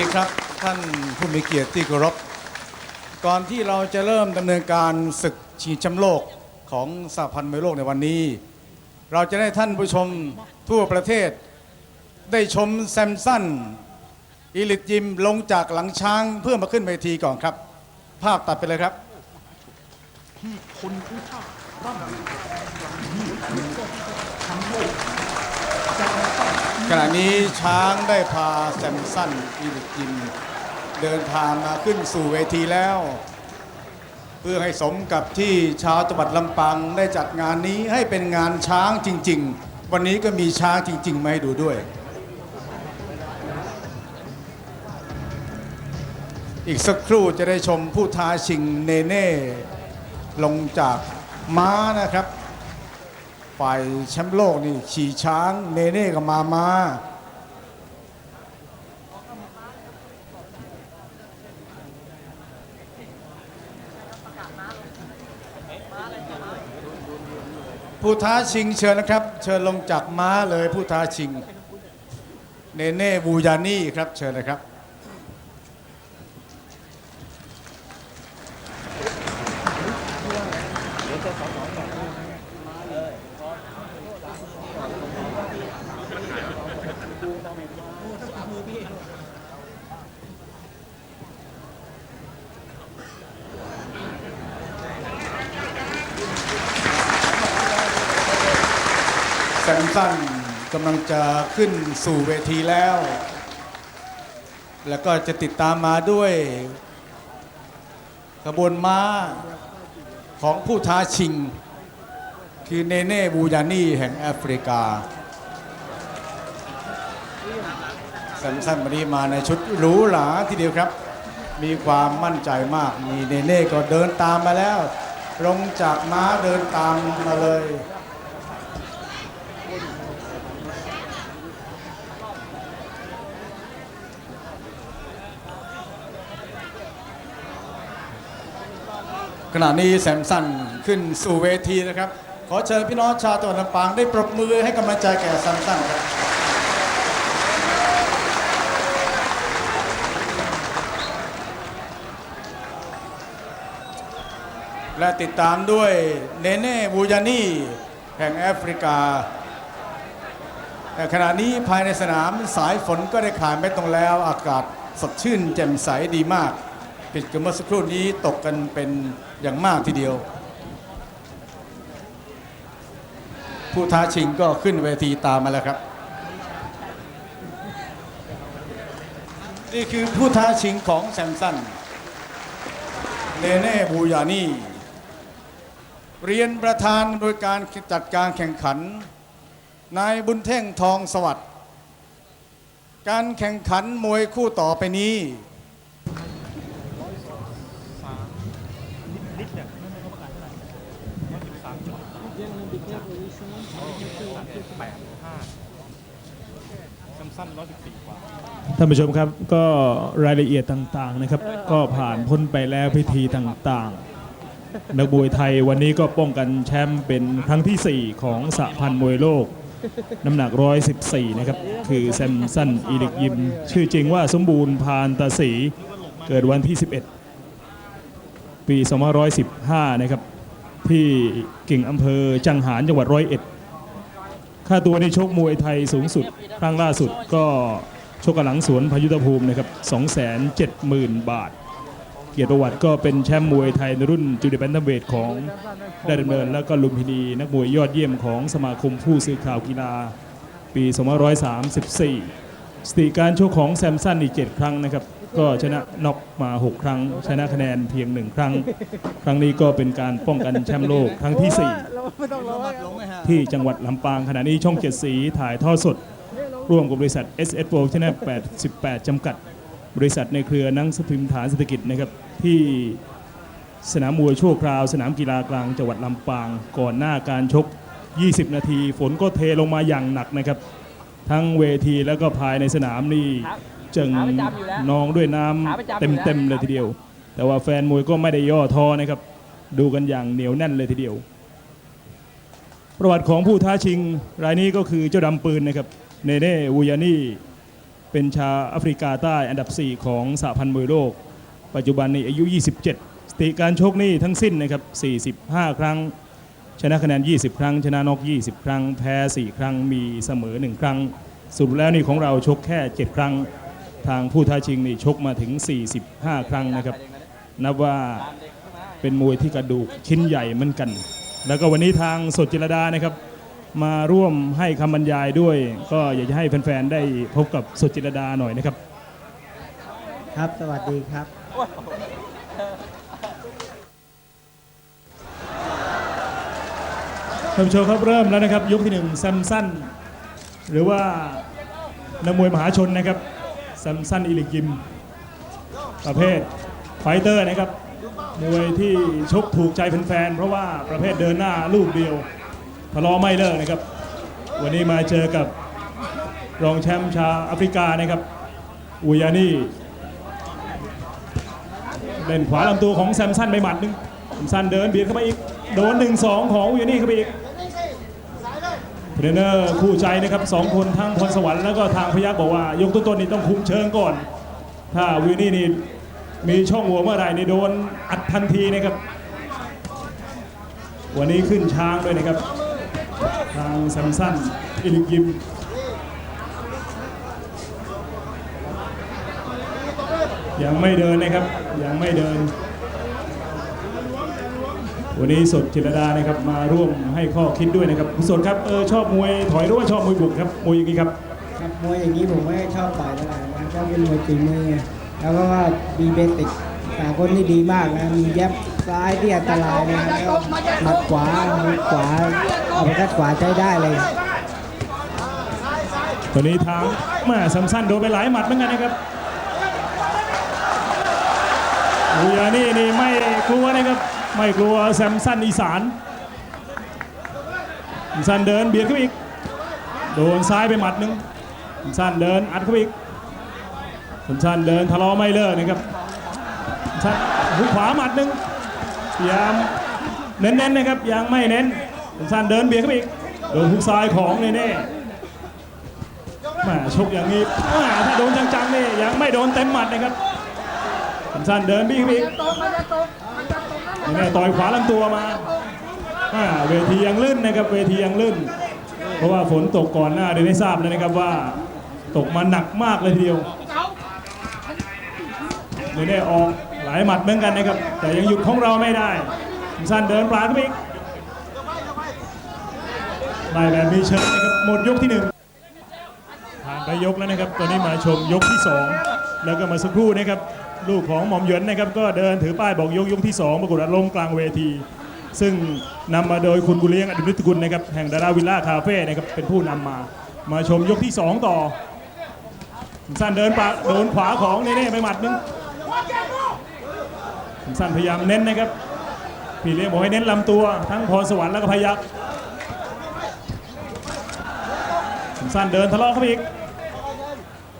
ดีครับท่านผู้มีเกียรติที่เคารพก่อนที่เราจะเริ่มดำเนินการศึกชิงแชมป์โลกของสหพันธ์มวยโลกในวันนี้ เราจะได้ท่านผู้ชมทั่วประเทศ ได้ชมแซมสันอีลิตยิมลงจากหลังช้างเพื่อมาขึ้นเวทีก่อนครับ ภาพตัดไปเลยครับ ขณะนี้ช้างได้พาแซมสันอีลิตยิมเดินทางมาขึ้นสู่เวทีแล้ว เพื่อให้สมกับที่ชาวจังหวัดลำปางได้จัดงานนี้ให้เป็นงานช้างจริง ๆ วันนี้ก็มีช้างจริง ๆ มาให้ดูด้วย อีกสักครู่จะได้ชมผู้ท้าชิงเนเน่ลงจากม้านะครับ ฝ่ายแชมป์โลกนี่ขี่ช้างเนเน่ก็มามาผู้ท้าชิงเชิญนะครับ เชิญลงจากม้าเลยผู้ท้าชิง เนเน่บูยานี่ครับ เชิญนะครับ แซมสันกำลังจะขึ้นสู่เวทีแล้ว แล้วก็จะติดตามมาด้วยขบวนม้าของผู้ท้าชิง คือเนเน่บูยานี่แห่งแอฟริกาแซมสันวันนี้มาในชุดหรูหราทีเดียวครับ มีความมั่นใจมาก มีเนเน่ก็เดินตามมาแล้ว ลงจากม้าเดินตามมาเลย ขณะนี้แซมสันขึ้นสู่เวทีนะครับ ขอเชิญพี่น้องชาวจังหวัดลำปางได้ปรบมือให้กำลังใจแก่แซมสันครับและติดตามด้วยเนเน่บูยานี่แห่งแอฟริกา แต่ขณะนี้ภายในสนามสายฝนก็ได้ขายไม่ตรงแล้วอากาศสดชื่นแจ่มใสดีมาก ผิดกับเมื่อสักครู่นี้ตกกันเป็นอย่างมากทีเดียว ผู้ท้าชิงก็ขึ้นเวทีตามมาแล้วครับ นี่คือผู้ท้าชิงของแซมสันเนเน่บูยานีเรียนประธานโดยการจัดการแข่งขันนายบุญเท่งทองสวัสดิ์การแข่งขันมวยคู่ต่อไปนี้ สั้นๆ114กว่า ท่านผู้ชมครับก็รายละเอียดต่างๆนะครับ ก็ผ่านพ้นไปแล้วพิธีต่างๆ นักมวยไทยวันนี้ก็ป้องกันแชมป์เป็นครั้งทีสี่ 4 ของสหพันธ์มวยโลก น้ำหนัก 114 นะครับ คือแซมสันอีลิกยิม ชื่อจริงว่าสมบูรณ์พานตาสีเกิดวันที่ 11 ปี 2515 นะครับ ที่กิ่งอำเภอจังหารจังหวัดร้อยเอ็ดค่าตัวในชกมวยไทยสูงสุด ครั้งล่าสุดก็ชกกับหลังสวนพายุทธภูมินะครับ270,000 บาท เกียรติประวัติก็เป็นแชมป์มวยไทยในรุ่นจูเดียแบนตัมเวทของได้ดำเนิน และก็ลุมพินีนักมวยยอดเยี่ยมของสมาคมผู้สื่อข่าวกีฬาปี2534 สถิติการชกของแซมสันอีก 7 ครั้งนะครับ ก็ชนะน็อกมา 6 ครั้ง ชนะคะแนนเพียง 1 ครั้ง ครั้งนี้ก็เป็นการป้องกันแชมป์โลกครั้งที่ 4 ที่จังหวัดลำปางขณะนี้ช่องเจ็ดสีถ่ายทอดสด ร่วมกับบริษัท SS World Channel 88 จำกัด บริษัทในเครือหนังสือพิมพ์ฐานเศรษฐกิจนะครับที่สนามมวยชั่วคราว สนามกีฬากลางจังหวัดลำปาง ก่อนหน้าการชก 20 นาที ฝนก็เทลงมาอย่างหนักนะครับ ทั้งเวทีแล้วก็ภายในสนามนี่ จึงนองด้วยน้ำเต็มๆเลยทีเดียว แต่ว่าแฟนมวยก็ไม่ได้ย่อท้อนะครับ ดูกันอย่างเหนียวแน่นเลยทีเดียว ประวัติของผู้ท้าชิงรายนี้ก็คือเจ้าดำปืนนะครับเนเน่วูยานี่เป็นชาวแอฟริกาใต้อันดับ 4 ของสหพันธ์มวยโลก ปัจจุบันนี้อายุ 27สถิติการชกนี่ทั้งสิ้นนะครับ 45 ครั้ง ชนะคะแนน 20 ครั้ง ชนะนอก20 ครั้ง แพ้ 4 ครั้ง มีเสมอ 1 ครั้งสรุปแล้วนี่ของเราชกแค่ 7 ครั้ง ทางผู้ท้าชิงนี่ชกมาถึง 45 ครั้งนะครับ นับว่าเป็นมวยที่กระดูกชิ้นใหญ่เหมือนกัน แล้วก็วันนี้ทางสดจิรดานะครับ มาร่วมให้คำบรรยายด้วย ก็อยากจะให้แฟนๆได้พบกับสดจิรดาหน่อยนะครับ ครับ สวัสดีครับ ท่านผู้ชมครับเริ่มแล้วนะครับ ยกที่หนึ่งแซมสันหรือว่านักมวยมหาชนนะครับ แซมสันอิลิกิม ประเภทไฟเตอร์นะครับ มวยที่ชกถูกใจแฟนๆ เพราะว่าประเภทเดินหน้าลูกเดียวทะเลาะไม่เลิกนะครับ วันนี้มาเจอกับรองแชมป์ชาวแอฟริกานะครับอุยานี่เล่นขวาลำตัวของแซมสันไปหมัดหนึงแซมสันเดินเบียดเข้าไปอีก โดน1 2ของอุยานี่เข้าไปอีก เทรนเนอร์คู่ใจนะครับสองคนทั้งพรสวรรค์แล้วก็ทางพยักบอกว่ายกต้นๆนี่ต้องคุมเชิงก่อน ถ้าวินี่นี่มีช่องหัวเมื่อไหร่นี่โดนอัดทันทีนะครับ วันนี้ขึ้นช้างด้วยนะครับ ทางแซมสันอิลิกยิมยังไม่เดินนะครับยังไม่เดิน วันนี้สดจิรดานะครับมาร่วมให้ข้อคิดด้วยนะครับคุณสดครับเออชอบมวยถอยหรือว่าชอบมวยบุกครับมวยอย่างนี้ครับครับมวยอย่างนี้ผมไม่ชอบต่อยเท่าไหร่นะชอบเป็นมวยฝีมือไงแล้วก็ว่ามีเบสิกแต่คนที่ดีมากนะมีแยบซ้ายที่อันตรายนะแล้วก็หมัดขวามือขวาเอาไปคัดขวาใช้ได้เลยตอนนี้ทางแม่ซัมสันโดนไปหลายหมัดเหมือนกันนะครับอุยานี่นี่ไม่กลัวนะครับ ไม่กลัวแซมสันอีสานแซมสันเดินเบียดเข้าอีก โดนซ้ายไปหมัดหนึ่งแซมสันเดินอัดเข้าอีกแซมสันเดินทะเลาะไม่เลิกนะครับแซมสันหุกขวาหมัดหนึ่งพยายามเน้นๆนะครับยังไม่เน้นแซมสันเดินเบียดเข้าอีกโดนหุกซ้ายของเน่ๆแม่ชกอย่างนี้ถ้าโดนจังๆนี่ยังไม่โดนเต็มหมัดนะครับสั้นเดินบี้บี้นี่แน่ ต่อยขวาลำตัวมาเวทียังลื่นนะครับเวทียังลื่น เพราะว่าฝนตกก่อนหน้าเดี๋ยวได้ทราบแล้วนะครับว่าตกมาหนักมากเลยทีเดียวนี่ได้ออกหลายหมัดเหมือนกันนะครับ แต่ยังหยุดของเราไม่ได้สั้นเดินปลาขึ้นไปอีกไล่แบบมีเชิงนะครับหมดยกที่หนึ่งผ่านไปยกแล้วนะครับ ตอนนี้มาชมยกที่2แล้วก็มาสักครู่นะครับ ลูกของหม่อมหยินนะครับก็เดินถือป้ายบอกยกยกที่ 2 ปรากฏอารมณ์กลางเวที ซึ่งนำมาโดยคุณกุเลียงอดุลนิตกุลนะครับแห่งดาราวิลล่าคาเฟ่นะครับเป็นผู้นำมา มาชมยกที่ 2 ต่อสั้นเดินปะโดนขวาของเน่ๆไปหมัดนึงสั้นพยายามเน้นนะครับพี่เลี้ยงบอกให้เน้นลำตัวทั้งพรสวรรค์แล้วก็พยักสั้นเดินทะเลาะเข้าไปอีก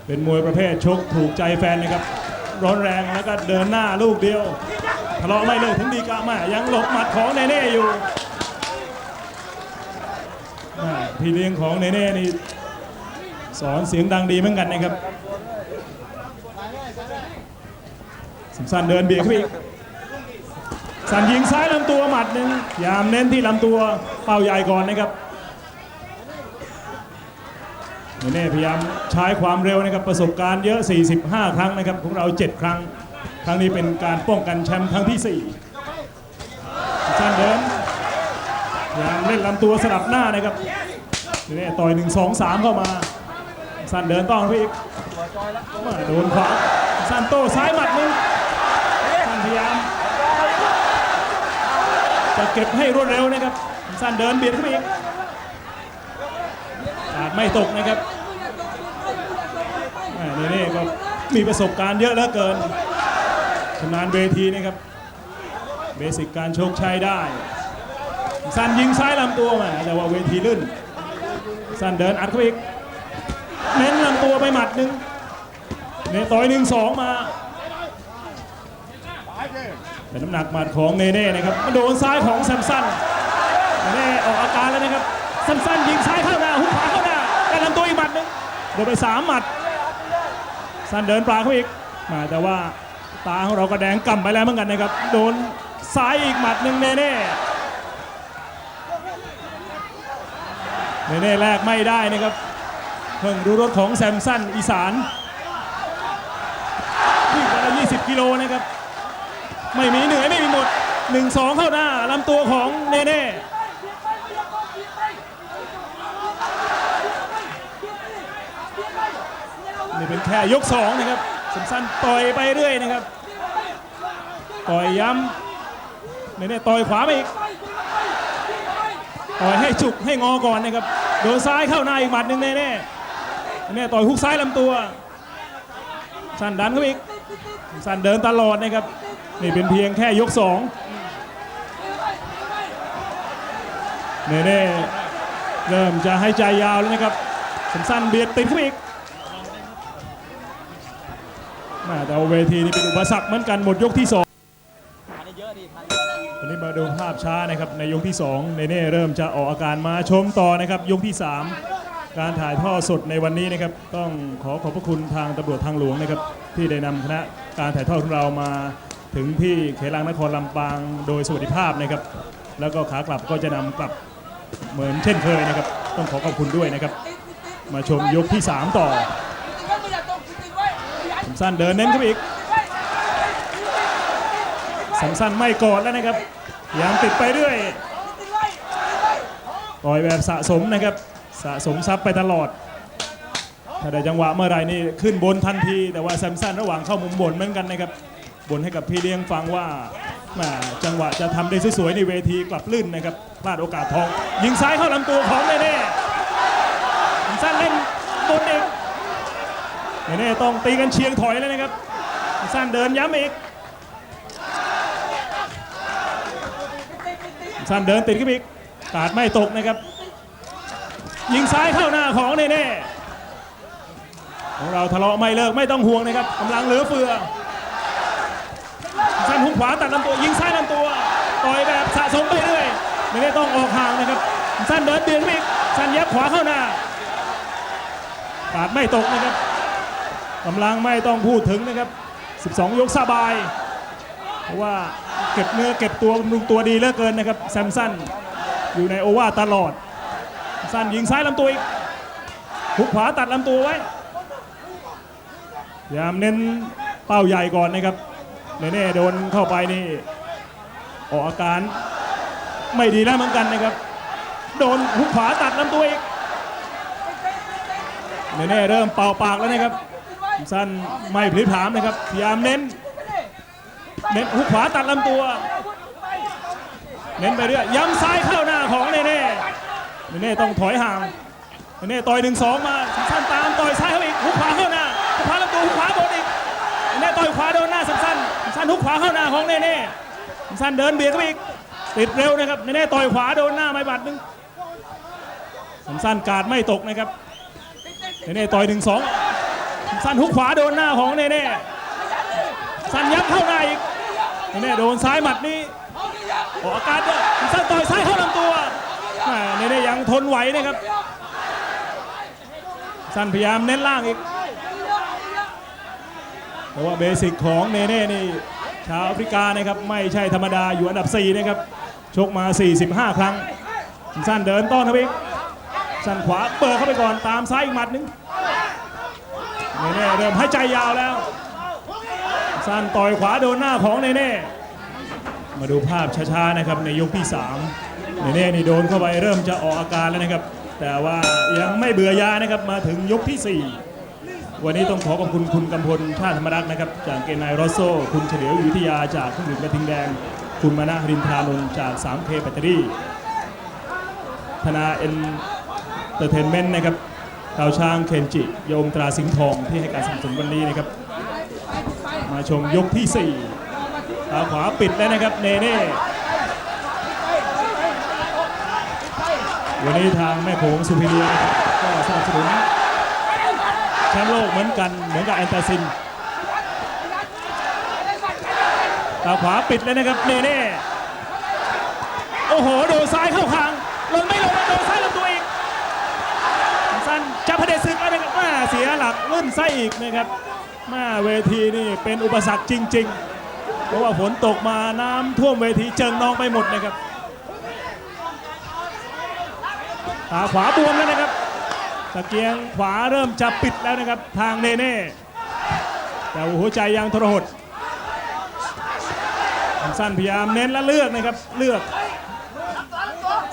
เป็นมวยประเภทชกถูกใจแฟนนะครับ ร้อนแรงแล้วก็เดินหน้าลูกเดียวทะเลาะไม่เลิกถึงดีกามายังหลบหมัดของเนเน่อยู่พี่เลี้ยงของเนเน่นี่สอนเสียงดังดีเหมือนกันนะครับสันเดินเบียดเข้าไปอีกสันยิงซ้ายลำตัวหมัดหนึ่งยามเน้นที่ลำตัวเป้าใหญ่ก่อนนะครับ เนเน่พยายามใช้ความเร็วนะครับประสบการณ์เยอะ 45 ครั้งนะครับของเรา 7 ครั้ง ครั้งนี้เป็นการป้องกันแชมป์ครั้งที่4สั้นเดินพยายามเล่นลำตัวสลับหน้านะครับเนเน่ต่อย1 2 3 เข้ามา สั้นเดินต้องไปอีกมาโดนขวาสั้นโต้ซ้ายหมัดหนึงสั้นพยายามจะเก็บให้รวดเร็วนะครับสั้นเดินเบียดเข้าไปอีก ไม่ตกนะครับนี่นี่ก็มีประสบการณ์เยอะเหลือเกินชำนาญเวทีนะครับ เบสิกการโชคชัยได้ สั้นยิงซ้ายลำตัวมาแต่ว่าเวทีลื่น สั้นเดินอัดเข้าไปอีกเน้นลำตัวไปหมัดหนึ่งเนต่อยหนึ่งสองมาแต่น้ำหนักหมัดของเนเน่นะครับมันโดนซ้ายของแซมสันเนเน่ออกอาการแล้วนะครับแซมสันยิงซ้ายเข้าหน้าหุกขวาเข้าหน้าแต่ลำตัวอีกหมั ดหนึ่งโดนไปสามหมัดสันเดินปลาเขาอีกมาแต่ว่าตาของเราก็แดงกำไปแล้วเหมือนกันนะครับ โดนซ้ายอีกหมัดหนึ่งเน่เน่เน่เน่แรกไม่ได้นะครับ เพิ่งดูรถของแซมสันอีสานวิ่งวันละ20 กิโลนะครับ ไม่มีเหนื่อยไม่มีหมด 1-2 เข้าหน้าลำตัวของเน่เน่ นี่เป็นแค่ยก2นะครับแซมสันต่อยไปเรื่อยนะครับ ต่อยย้ำเน่เน่ต่อยขวาไปอีก ต่อยให้จุกให้งอก่อนนะครับ โดนซ้ายเข้าหน้าอีกหมัดหนึ่งแน่ๆเนี่ยต่อยฮุกซ้ายลำตัวสั้นดันเข้าอีกสั้นเดินตลอดนะครับ นี่เป็นเพียงแค่ยกสองเน่ๆเริ่มจะให้ใจยาวแล้วนะครับสั้นเบียดติดเข้าอีก แม่แต่ว่าเวทีนี่เป็นอุปสรรคเหมือนกันหมดยกที่สองวันนี้มาดูภาพช้านะครับในยกที่2เนเน่เริ่มจะออกอาการมาชมต่อนะครับยกที่ 3 การถ่ายทอดสดในวันนี้นะครับต้องขอขอบพระคุณทางตำรวจทางหลวงนะครับที่ได้นำคณะการถ่ายทอดของเรามาถึงที่เขลังนครลำปางโดยสวัสดิภาพนะครับ แล้วก็ขากลับก็จะนำกลับเหมือนเช่นเคยนะครับ ต้องขอขอบคุณด้วยนะครับ มาชมยกที่ 3 ต่อ สั้นเดินเน้นเข้าไปอีกสัมสันไม่กอดแล้วนะครับยายามติดไปเรื่อยต่อยแบบสะสมนะครับ สะสมซับไปตลอด ถ้าได้จังหวะเมื่อไรนี่ขึ้นบนทันที แต่ว่าแซมสันระหว่างเข้ามุมบนเหมือนกันนะครับ บนให้กับพี่เลี้ยงฟังว่าแมจังหวะจะทำได้สวยๆในเวทีกลับลื่นนะครับ พลาดโอกาสทอง ยิงซ้ายเข้าลำตัวของเน่เน่แซมสันเล่น เน่ต้องตีกันเชียงถอยแล้วนะครับซมสันเดินย้ำอีกสั้นเดินติดขึ้นอีกกาดไม่ตกนะครับ ยิงซ้ายเข้าหน้าของเน่ของเราทะเลาะไม่เลิกไม่ต้องห่วงนะครับกำลังเหลือเฟือสั้นหุกขวาตัดลำตัวยิงซ้ายลำตัวต่อยแบบสะสมไปเรื่อยไม่ได้ต้องออกห่างนะครับ สั้นเดินเบียดขึ้นอีกสั้นเย็บขวาเข้าหน้ากาดไม่ตกนะครับ กำลังไม่ต้องพูดถึงนะครับ 12 ยกสบาย เพราะว่าเก็บเนื้อเก็บตัวบำรุงตัวดีเหลือเกินนะครับแซมสันอยู่ในโอวาตลอด สั้นยิงซ้ายลำตัวอีกหุกขวาตัดลำตัวไว้พยายามเน้นเป้าใหญ่ก่อนนะครับเน่โดนเข้าไปนี่ออกอาการไม่ดีแล้วเหมือนกันนะครับ โดนหุกขวาตัดลำตัวอีกเน่เริ่มเป่าปากแล้วนะครับ สั้นไม่พลิผลามนะครับพยายามเน้น เน้นหุกขวาตัดลำตัว เน้นไปเรื่อยย้ำซ้ายเข้าหน้าของเน่เน่เน่เน่ต้องถอยห่างเน่เน่ต่อยหนึ่งสองมาสั้นตามต่อยซ้ายเข้าอีกหุกขวาเข้าหน้าหุกขวาลำตัวหุกขวาบนอีกเน่เน่ต่อยขวาโดนหน้าสั้นสั้นสั้นหุกขวาเข้าหน้าของเน่เน่สั้นเดินเบียดเข้าไปอีกติดเร็วนะครับเน่เน่ต่อยขวาโดนหน้าไม่บาดหนึ่งสั้นกาดไม่ตกนะครับเนเน่ต่อยหนึ่งสอง สั้นหุกขวาโดนหน้าของเน่เน่สันยับเข้าในอีกเนี่โดนซ้ายหมัดนี้ออกอาการด้วยสั้นต่อยซ้ายเข้าลำตัวแหม่นี่เน่ยังทนไหวนะครับ สั้นพยายามเน้นล่างอีกแต่ว่าเบสิกของเนเน่นี่ชาวแอฟริกานะครับไม่ใช่ธรรมดาอยู่อันดับ 4 นะครับ ชกมา 45 ครั้ง สั้นเดินต้อนเข้าไปอีกสั้นขวาเปิดเข้าไปก่อนตามซ้ายอีกหมัดหนึง เนเน่เริ่มให้ใจยาวแล้วสั้นต่อยขวาโดนหน้าของเนเน่ มาดูภาพช้าๆนะครับในยกที่3เนเน่นี่โดนเข้าไปเริ่มจะออกอาการแล้วนะครับ แต่ว่ายังไม่เบื่อยานะครับมาถึงยกที่ 4วันนี้ต้องขอขอบคุณคุณกำพลชาติธรรมรักษ์นะครับ จากเกนายรอสโซ คุณเฉลียวอยุธยาจากเครื่องดื่มกระทิงแดง คุณมานะรินทานนท์จาก 3K แบตเตอรี่ ธนาเอ็นเตอร์เทนเมนต์นะครับ เตาช้างเคนจิ โยมตราสิงห์ทองที่ให้การสนับสนุนวันนี้นะครับ มาชมยกที่ 4 ตาขวาปิดแล้วนะครับเนเน่วันนี้ทางแม่โขงสุพิเรียนะครับก็สนับสนุนแชมป์โลกเหมือนกันเหมือนกับแอนตาซินตาขวาปิดเลยนะครับเนเน่โอ้โห โดนซ้ายเข้าคางลงไม่ลงโดนซ้ายลำตัวอีก สั้น จับพระเดชศึกแล้วนะครับอ่าเสียหลักลื่นไส้อีกนะครับแม่เวทีนี่เป็นอุปสรรคจริง ๆ เพราะว่าฝนตกมาน้ำท่วมเวทีเจิงนองไปหมดนะครับตาขวาบวมแล้วนะครับตะเกียงขวาเริ่มจะปิดแล้วนะครับ ทางเนเน่แต่หัวใจยังทรหดสั้นพยายามเน้นและเลือกนะครับเลือก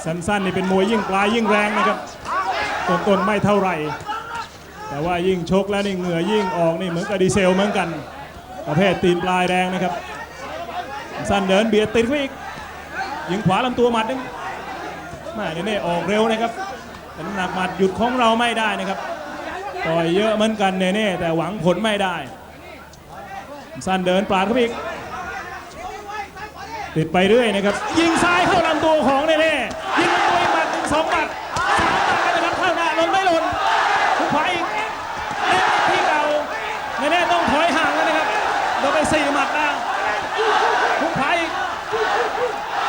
สั้นๆนี่เป็นมวยยิ่งปลายยิ่งแรงนะครับ ต้นๆไม่เท่าไหร่ แต่ว่ายิ่งชกแล้วนี่เหงื่อยิ่งออกนี่เหมือนกับดีเซลเหมือนกัน ประเภทตีนปลายแดงนะครับ สั้นเดินเบียดติดเขาอีกยิงขวาลำตัวหมัดนึงแม่นี่ออกเร็วนะครับแต่น้ำหนักหมัดหยุดของเราไม่ได้นะครับต่อยเยอะเหมือนกันเน่ๆแต่หวังผลไม่ได้ สั้นเดินปราดเข้าไปอีกติดไปเรื่อยนะครับ ยิงซ้ายเข้าลำตัวของเน่ยิงลำตัวหมัดหนึ่งสองหมัด สี่หมัดแล้วทุกขวาอีก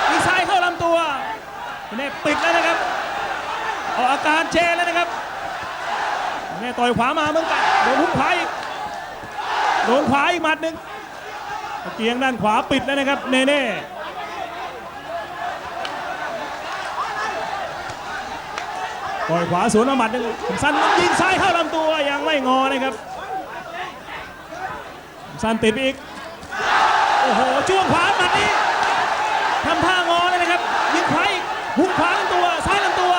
ยิงซ้ายเข้าลำตัวเน่ๆปิดแล้วนะครับออกอาการเชแล้วนะครับเน่ๆต่อยขวามาเหมือนกันโดนทุกขวาอีกโดนขวาอีกหมัดหนึ่งเกียงด้านขวาปิดแล้วนะครับเนเน่ปล่อยขวาสวนมาหมัดหนึ่งสั้นยิงซ้ายเข้าลำตัวยังไม่งอนะครับสั้นติดอีก อ้โหจ้วงขวาหมัดนี้ทำท่างอเลยนะครับ ยิงขวาอีกหุกขวาลำตัวซ้ายลำตัว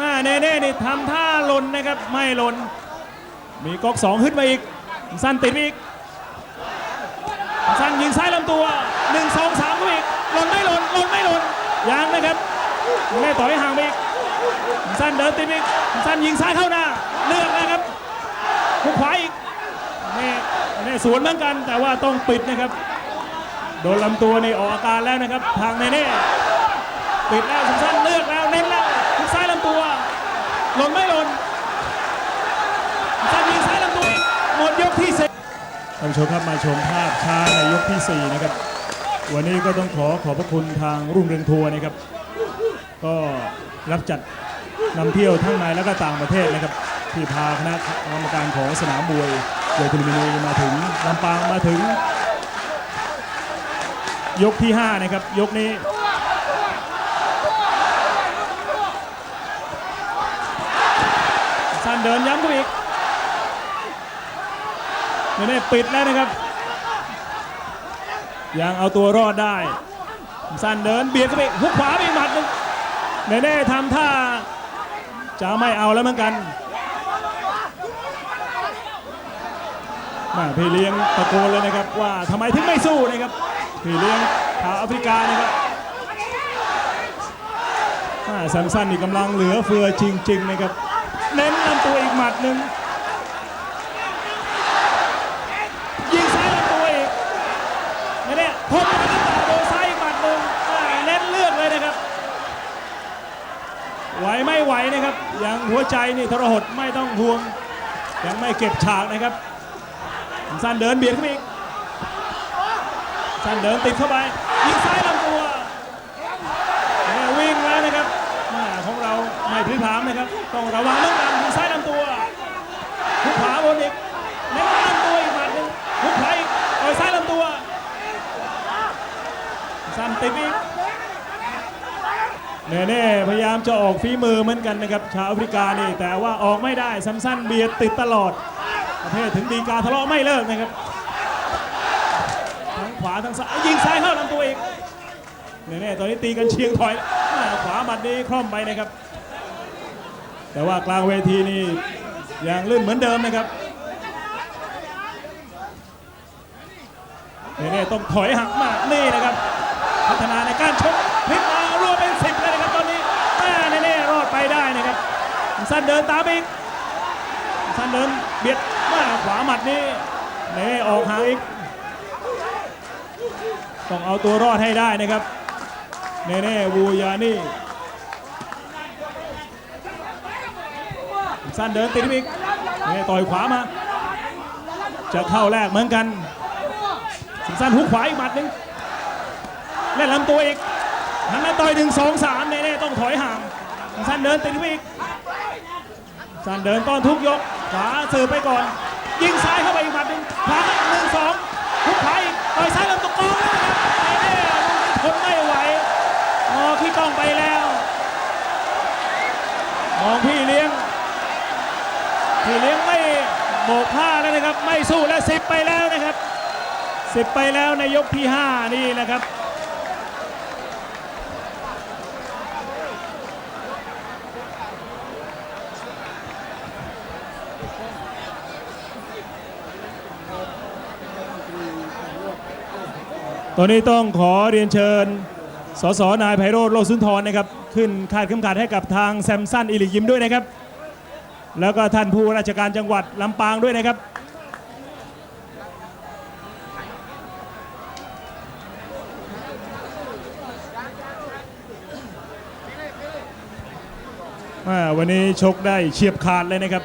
อ่เน่เน่นี่ทำท่าหล่นนะครับไม่หล่นมีก๊อกสองขึ้นมาอีก สั้นติดอีก สั้นยิงซ้ายลำตัว1 2 3ก็อีกหล่นไม่หล่นหล่นไม่หล่นยังนะครับแม่ต่อยห่างไปอีกสั้นเดินติดอีกสั้นยิงซ้ายเข้าหน้าเลือกนะครับหุกขวาอีกแม่ แม่สวนเหมือนกัน แต่ว่าต้องปิดนะครับ โดนลำตัวนี่ออกอาการแล้วนะครับ ทางเนเน่ปิดแล้วสั้นเลือกแล้วเน้นแล้วหุกซ้ายลำตัวหล่นไม่หล่นสั้นยิงซ้ายลำตัวหมดยกที่สี่ท่านผู้ชมครับมาชมภาพช้าในยกที่ 4 นะครับ วันนี้ก็ต้องขอขอบพระคุณทางรุ่งเรืองทัวร์นะครับ ก็รับจัดนำเที่ยวทั้งในและก็ต่างประเทศนะครับ ที่พาคณะกรรมการของสนามมวยโดยคุณมินีมาถึงลำปางมาถึง ยกที่ 5 นะครับ ยกนี้สั้นเดินย้ำเข้าไปอีกไม่ได้ปิดแล้วนะครับ ยังเอาตัวรอดได้ สั้นเดินเบียดเข้าไปหุกขวาไปหมัดนึงเนเน่ทำท่าจะไม่เอาแล้วเหมือนกัน แม่พี่เลี้ยงตะโกนเลยนะครับว่าทำไมถึงไม่สู้นะครับ พี่เลี้ยงชาวแอฟริกานะครับแม่สั้นๆนี่กำลังเหลือเฟือจริง ๆ นะครับ เน้นลำตัวอีกหมัดหนึ่งยิงซ้ายลำตัวอีกนี่เนี่ยพบกันหรือเปล่าโดนซ้ายอีกหมัดหนึ่งเน้นเลือดเลยนะครับ ไหวไม่ไหวนะครับ ยังหัวใจนี่ทรหดไม่ต้องห่วง ยังไม่เก็บฉากนะครับ สั้นเดินเบียดเข้าไปอีกสั้นเดินติดเข้าไปยิงซ้ายลำตัวเนี่ยวิ่งแล้วนะครับของเราไม่พลิกผลามนะครับต้องระวังเรื่องการยิงซ้ายลำตัวหุกขวาบนอีกเน้นลำตัวอีกหมัดหนึ่งหุกขวาอีกต่อยซ้ายลำตัว สั้นติดอีกเน่เน่ๆพยายามจะออกฝีมือเหมือนกันนะครับชาวแอฟริกานี่แต่ว่าออกไม่ได้สั้นๆเบียดติดตลอด เภทถึงดีกาทะเลาะไม่เลิกนะครับทั้งขวาทั้งซ้ายยิงซ้ายเข้าลำตัวอีกเน่เน่ๆตอนนี้ตีกันเชียงถอยขวาหมัดนี้คล่อมไปนะครับ แต่ว่ากลางเวทีนี่ยังลื่นเหมือนเดิมนะครับเน่ๆต้องถอยหักมากนี่นะครับ พัฒนาในการชกพลิกมารวมเป็นสิบเลยนะครับตอนนี้แม่เน่ๆรอดไปได้นะครับสั้นเดินตามอีกสั้นเดินเบียด ขวาหมัดนี้เน่ออกหางอีก ต้องเอาตัวรอดให้ได้นะครับเน่ๆวูยานี่สั้นเดินติดอีกนี่ต่อยขวามา จะเข้าแรกเหมือนกันสิงสั้นหุกขวาอีกหมัดหนึ่งเล่นลำตัวอีกหันมาต่อยหนึ่งสองสามเน่ๆต้องถอยห่างสิงสั้นเดินติดอีกสั้นเดินต้อนทุกยกขวาสืบไปก่อน ยิงซ้ายเข้าไปอีกหมัดหนึ่งขวาหนึ่งสองทุกขวาอีกต่อยซ้ายลำตัวกองแล้วนะครับเนเน่ได้ทนไม่ไหวงอขี้ต้องไปแล้วมองพี่เลี้ยงพี่เลี้ยงไม่โบกผ้าแล้วนะครับ ไม่สู้แล้วสิบไปแล้วนะครับสิบไปแล้วในยกที่ห้านี่แหละครับ ตอนนี้ต้องขอเรียนเชิญ สสนายไพโรธโลสุนทรนะครับ ขึ้นคาดเข็มขัดให้กับทางแซมสันอิลิยิมด้วยนะครับ แล้วก็ท่านผู้ราชการจังหวัดลำปางด้วยนะครับ วันนี้ชกได้เฉียบขาดเลยนะครับ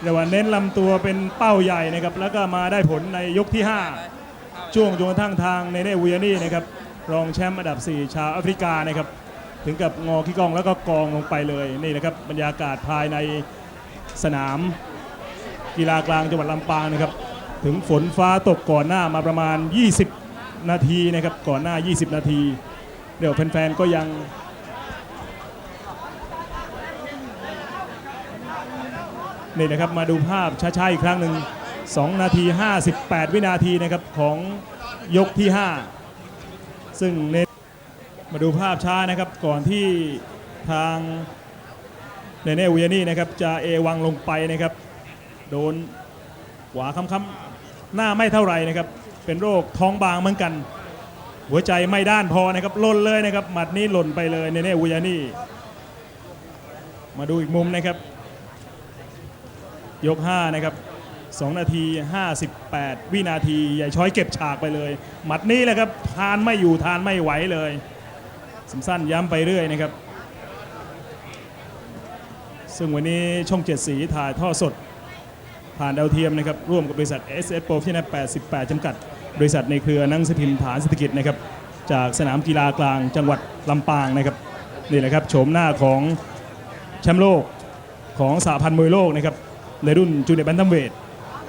เรียว่าเน้นลำตัวเป็นเป้าใหญ่นะครับ แล้วก็มาได้ผลในยกที่ 5 ช่วงจนกระทั่งทางเนเน่วูยานี่นะครับรองแชมป์อันดับ 4 ชาวแอฟริกานะครับถึงกับงอขี้กองแล้วก็กองลงไปเลยนี่นะครับบรรยากาศภายในสนามกีฬากลางจังหวัดลำปางนะครับถึงฝนฟ้าตกก่อนหน้ามาประมาณ 20 นาทีนะครับก่อนหน้า 20 นาที เดี๋ยวแฟนๆก็ยังนี่นะครับมาดูภาพช้าๆอีกครั้งหนึ่ง 2 นาที 58 วินาทีนะครับของยกที่ 5 ซึ่งเนมาดูภาพช้านะครับก่อนที่ทางเนเน่วิยานี่นะครับจะเอวังลงไปนะครับ โดนขวาค้ำๆหน้าไม่เท่าไหร่นะครับ เป็นโรคท้องบางเหมือนกัน หัวใจไม่ด้านพอนะครับล่นเลยนะครับหมัดนี้หล่นไปเลยเนเน่วิยานี่มาดูอีกมุมนะครับ ยก 5 นะครับ 2 นาที 58 วินาทีใหญ่ช้อยเก็บฉากไปเลยหมัดนี้แหละครับทานไม่อยู่ทานไม่ไหวเลยสั้นๆย้ำไปเรื่อยนะครับ ซึ่งวันนี้ช่องเจ็ดสีถ่ายท่อสด ผ่านดาวเทียมนะครับ ร่วมกับบริษัท SS Pro ที่นั88 จำกัด บริษัทในเครือนังสพิมพ์ฐานเศรษฐกิจนะครับ จากสนามกีฬากลางจังหวัดลำปางนะครับ นี่แหละครับโฉมหน้าของแชมป์โลกของสหพันธ์มวยโลกนะครับในรุ่นจูเนียร์แบนทัมเวท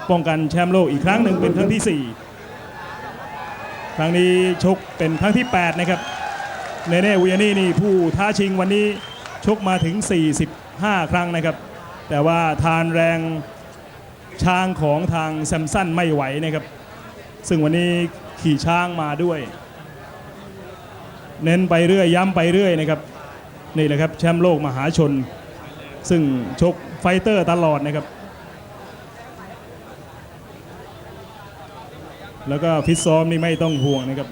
ป้องกันแชมป์โลกอีกครั้งหนึ่งเป็นครั้งที่ 4 ครั้งนี้ชกเป็นครั้งที่ 8 นะครับเนเน่วิยานี่นี่ผู้ท้าชิงวันนี้ชกมาถึง 45 ครั้งนะครับ แต่ว่าทานแรงช้างของทางแซมสันไม่ไหวนะครับ ซึ่งวันนี้ขี่ช้างมาด้วย เน้นไปเรื่อยย้ำไปเรื่อยนะครับนี่แหละครับแชมป์โลกมหาชน ซึ่งชกไฟเตอร์ตลอดนะครับ แล้วก็ฟิตซ้อมนี่ไม่ต้องห่วงนะครับ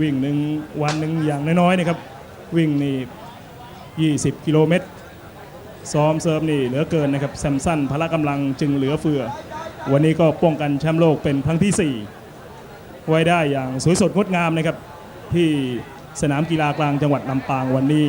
วิ่งหนึ่งวันหนึ่งอย่างน้อยๆนะครับ วิ่งนี่ 20 กิโลเมตร ซ้อมเซิร์ฟนี่เหลือเกินนะครับแซมสันพละกำลังจึงเหลือเฟือ วันนี้ก็ป้องกันแชมป์โลกเป็นครั้งที่ 4 ไว้ได้อย่างสวยสดงดงามนะครับ ที่สนามกีฬากลางจังหวัดลำปางวันนี้